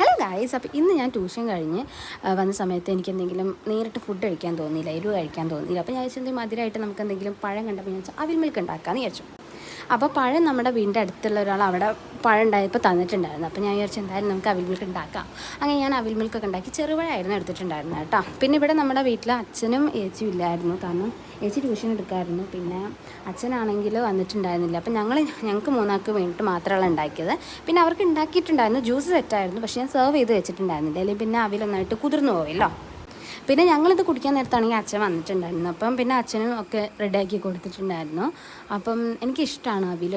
Hello guys അപ്പോൾ ഇന്ന് ഞാൻ ട്യൂഷൻ കഴിഞ്ഞ് വന്ന സമയത്ത് എനിക്ക് എന്തെങ്കിലും നേരിട്ട് ഫുഡ് കഴിക്കാൻ തോന്നിയില്ല എരിവ് കഴിക്കാൻ തോന്നിയില്ല. അപ്പോൾ ഞാൻ വിചാരിച്ചത് മധുരമായിട്ട് നമുക്ക് എന്തെങ്കിലും പഴം കണ്ടപ്പോൾ ഞാൻ അവിൽ മിൽക്ക് ഉണ്ടാക്കാമെന്ന് വിചാരിച്ചു. അപ്പോൾ പഴം നമ്മുടെ വീടിന്റെ അടുത്തുള്ള ഒരാൾ അവിടെ പഴം ഉണ്ടായപ്പോൾ തന്നിട്ടുണ്ടായിരുന്നു. അപ്പോൾ ഞാൻ വിചാരിച്ചു എന്തായാലും നമുക്ക് അവിൽ മിൽക്ക് ഉണ്ടാക്കാം. അങ്ങനെ ഞാൻ അവിൽ മിൽക്ക് മിൽക്കൊക്കെ ഉണ്ടാക്കി ചെറുപഴമായിരുന്നു എടുത്തിട്ടുണ്ടായിരുന്നത് കേട്ടോ. പിന്നെ ഇവിടെ നമ്മുടെ വീട്ടിൽ അച്ഛനും ഏച്ചിയും ഇല്ലായിരുന്നു. കാരണം ഏച്ചി ട്യൂഷൻ എടുക്കായിരുന്നു. പിന്നെ അച്ഛനാണെങ്കിൽ വന്നിട്ടുണ്ടായിരുന്നില്ല. അപ്പം ഞങ്ങൾ ഞങ്ങൾക്ക് മൂന്നാൾക്ക് വേണ്ടിയിട്ട് മാത്രമാണ് ഉണ്ടാക്കിയത്. പിന്നെ അവർക്ക് ഉണ്ടാക്കിയിട്ടുണ്ടായിരുന്നു. ജ്യൂസ് സെറ്റായിരുന്നു പക്ഷേ ഞാൻ സെർവ് ചെയ്ത് വെച്ചിട്ടുണ്ടായിരുന്നില്ല. അല്ലെങ്കിൽ പിന്നെ അവിൽ അവിലൊന്നായിട്ട് കുതിർന്നു പോയല്ലോ പിന്നെ ഞങ്ങളിത് കുടിക്കാൻ നേരത്താണെങ്കിൽ അച്ഛൻ വന്നിട്ടുണ്ടായിരുന്നു. അപ്പം പിന്നെ അച്ഛനും ഒക്കെ റെഡിയാക്കി കൊടുത്തിട്ടുണ്ടായിരുന്നു. അപ്പം എനിക്കിഷ്ടമാണ് അവിൽ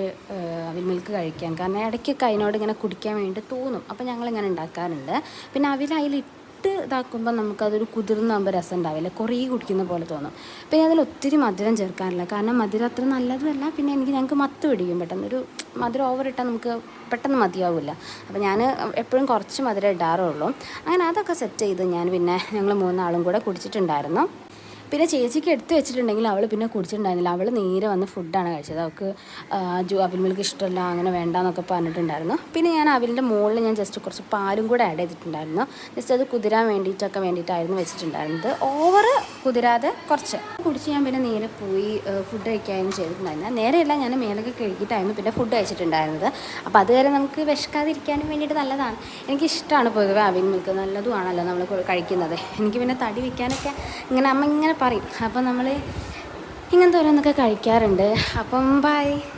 അവിൽ മിൽക്ക് കഴിക്കാൻ. കാരണം ഇടയ്ക്കൊക്കെ അതിനോട് ഇങ്ങനെ കുടിക്കാൻ വേണ്ടി തോന്നും. അപ്പം ഞങ്ങളിങ്ങനെ ഉണ്ടാക്കാറുണ്ട്. പിന്നെ അവിൽ അതിലിട്ട് ഇതാക്കുമ്പോൾ നമുക്കതൊരു കുതിർന്നാകുമ്പോൾ രസം ഉണ്ടാവില്ല കുറേ കുടിക്കുന്ന പോലെ തോന്നും. പിന്നെ അതിൽ ഒത്തിരി മധുരം ചേർക്കാറില്ല. കാരണം മധുരം അത്ര നല്ലതുമല്ല. പിന്നെ എനിക്ക് ഞങ്ങൾക്ക് മത്ത് പിടിക്കും. പെട്ടെന്ന് ഒരു മധുരം ഓവർ ഇട്ടാൽ നമുക്ക് പെട്ടെന്ന് മതിയാവില്ല. അപ്പോൾ ഞാൻ എപ്പോഴും കുറച്ച് മധുരം ഇടാറുള്ളൂ. അങ്ങനെ അതൊക്കെ സെറ്റ് ചെയ്ത് ഞാൻ പിന്നെ ഞങ്ങൾ മൂന്നാളും കൂടെ കുടിച്ചിട്ടുണ്ടായിരുന്നു. പിന്നെ ചേച്ചിക്ക് എടുത്ത് വെച്ചിട്ടുണ്ടെങ്കിൽ അവൾ പിന്നെ കുടിച്ചിട്ടുണ്ടായിരുന്നില്ല. അവൾ നേരെ വന്ന് ഫുഡാണ് കഴിച്ചത്. അവൾക്ക് ജു അവിൽ മിൽക്ക് ഇഷ്ടമല്ല അങ്ങനെ വേണ്ടാന്നൊക്കെ പറഞ്ഞിട്ടുണ്ടായിരുന്നു. പിന്നെ ഞാൻ അവിലിന്റെ മുകളിൽ ഞാൻ ജസ്റ്റ് കുറച്ച് പാലും കൂടെ ആഡ് ചെയ്തിട്ടുണ്ടായിരുന്നു. ജസ്റ്റ് അത് കുതിരാൻ വേണ്ടിയിട്ടൊക്കെ വേണ്ടിയിട്ടായിരുന്നു വെച്ചിട്ടുണ്ടായിരുന്നത്. ഓവർ കുതിരാതെ കുറച്ച്. കുടിച്ച് ഞാൻ പിന്നെ നേരെ പോയി ഫുഡ് കഴിക്കാനും ചെയ്തിട്ടുണ്ടായിരുന്നു. നേരെയല്ല ഞാൻ മേലൊക്കെ കഴുകിയിട്ടായിരുന്നു പിന്നെ ഫുഡ് കഴിച്ചിട്ടുണ്ടായിരുന്നത്. അപ്പോൾ അതുവരെ നമുക്ക് വിശക്കാതിരിക്കാനും വേണ്ടിയിട്ട് നല്ലതാണ്. എനിക്കിഷ്ടമാണ് പൊതുവെ അവിൽ മിൽക്ക് നല്ലതുമാണല്ലോ നമ്മൾ കഴിക്കുന്നത്. എനിക്ക് പിന്നെ തടി വയ്ക്കാനൊക്കെ ഇങ്ങനെ അമ്മ ഇങ്ങനെ പറയും. അപ്പം നമ്മൾ ഇങ്ങനത്തെ ഓരോന്നൊക്കെ കഴിക്കാറുണ്ട്. അപ്പം ബൈ